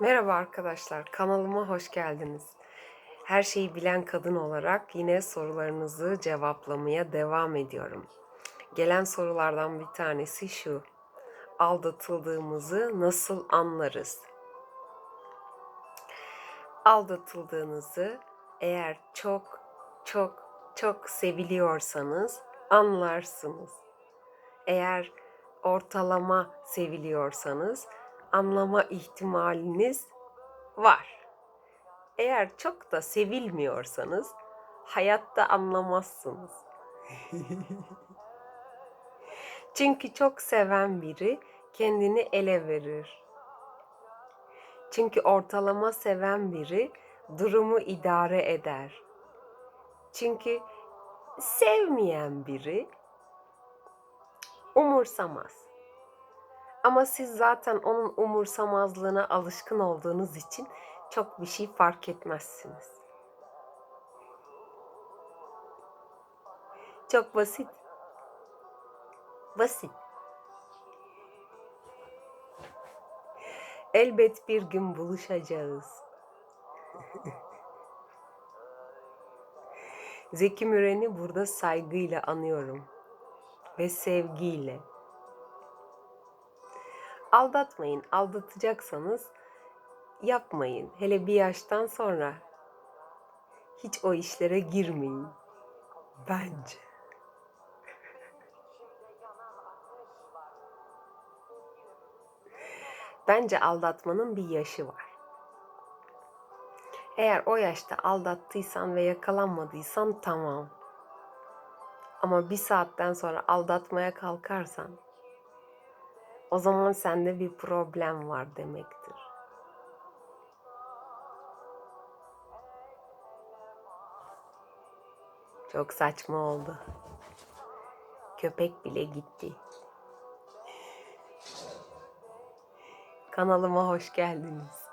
Merhaba arkadaşlar, kanalıma hoş geldiniz. Her şeyi bilen kadın olarak yine sorularınızı cevaplamaya devam ediyorum. Gelen sorulardan bir tanesi şu. Aldatıldığımızı nasıl anlarız? Aldatıldığınızı eğer çok çok çok seviliyorsanız anlarsınız. Eğer ortalama seviliyorsanız anlama ihtimaliniz var. Eğer çok da sevilmiyorsanız hayatta anlamazsınız. Çünkü çok seven biri kendini ele verir. Çünkü ortalama seven biri durumu idare eder. Çünkü sevmeyen biri umursamaz. Ama siz zaten onun umursamazlığına alışkın olduğunuz için çok bir şey fark etmezsiniz. Çok basit. Basit. Elbet bir gün buluşacağız. Zeki Müren'i burada saygıyla anıyorum ve sevgiyle. Aldatmayın. Aldatacaksanız yapmayın. Hele bir yaştan sonra hiç o işlere girmeyin. Bence. Bence aldatmanın bir yaşı var. Eğer o yaşta aldattıysan ve yakalanmadıysan tamam. Ama bir saatten sonra aldatmaya kalkarsan o zaman sende bir problem var demektir. Çok saçma oldu. Köpek bile gitti. Kanalıma hoş geldiniz.